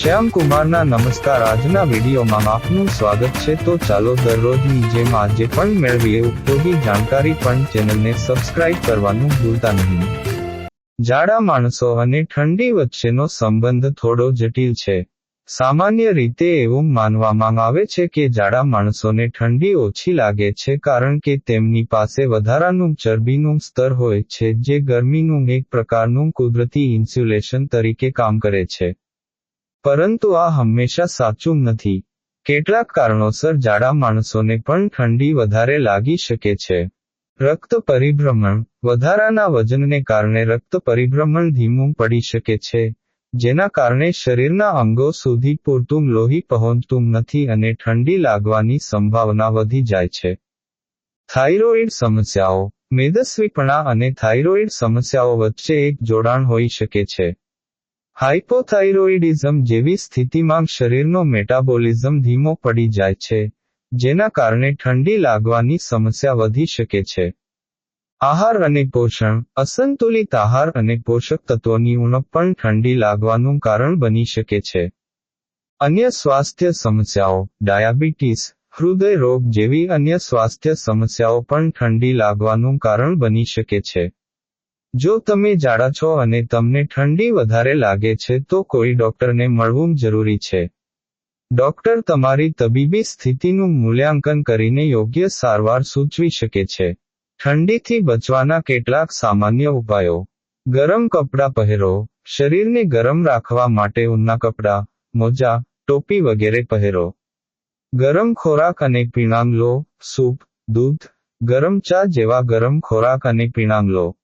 શ્યામ કુમારના નમસ્કાર. આજના વિડીયોમાં આપનું સ્વાગત છે. તો ચાલો દરરોજની જેમ આજે પણ મેળવીએ. ઉપયોગી જાણકારી પણ ચેનલને સબસ્ક્રાઇબ કરવાનું ભૂલતા નહીં. જાડા માણસો અને ઠંડી વચ્ચેનો સંબંધ થોડો જટિલ છે. સામાન્ય રીતે એવું માનવામાં આવે છે કે જાડા માણસોને ઠંડી ઓછી લાગે છે કારણ કે તેમની પાસે વધારાનું ચરબીનું સ્તર હોય છે, જે ગરમીનું એક પ્રકારનું કુદરતી ઇન્સ્યુલેશન તરીકે કામ કરે છે. પરંતુ આ હંમેશા સાચું નથી. કેટલાક કારણોસર જાડા માણસોને પણ ઠંડી વધારે લાગી શકે છે. રક્ત પરિભ્રમણ, વધારાના વજનને કારણે રક્ત પરિભ્રમણ ધીમું પડી શકે છે, જેના કારણે શરીરના અંગો સુધી પૂરતું લોહી પહોંચતું નથી અને ઠંડી લાગવાની સંભાવના વધી જાય છે. થાઇરોઇડ સમસ્યાઓ, મેદસ્વીપણા અને થાઇરોઇડ સમસ્યાઓ વચ્ચે એક જોડાણ હોઈ શકે છે. હાઇપોથાઇરોઇડિઝમ જેવી સ્થિતિમાં શરીરનો મેટાબોલિઝમ ધીમો પડી જાય છે, જેના કારણે ઠંડી લાગવાની સમસ્યા વધી શકે છે. આહાર અને પોષણ, અસંતુલિત આહાર અને પોષક તત્વોની ઉણપ પણ ઠંડી લાગવાનું કારણ બની શકે છે. અન્ય સ્વાસ્થ્ય સમસ્યાઓ, ડાયાબિટીસ, હૃદય રોગ જેવી અન્ય સ્વાસ્થ્ય સમસ્યાઓ પણ ઠંડી લાગવાનું કારણ બની શકે છે. જો તમે જાડા છો અને તમને ઠંડી વધારે લાગે છે, તો કોઈ ડોક્ટરને મળવું જરૂરી છે. ડોક્ટર તમારી તબીબી સ્થિતિનું મૂલ્યાંકન કરીને યોગ્ય સારવાર સૂચવી શકે છે. ઠંડીથી બચવાના કેટલાક સામાન્ય ઉપાયો. ગરમ કપડાં પહેરો. શરીરને ગરમ રાખવા માટે ઊનના કપડાં, મોજા, ટોપી વગેરે પહેરો. ગરમ ખોરાક અને પીણાંગ લો. સૂપ, દૂધ, ગરમ ચા જેવા ગરમ ખોરાક અને પીણાંગ લો.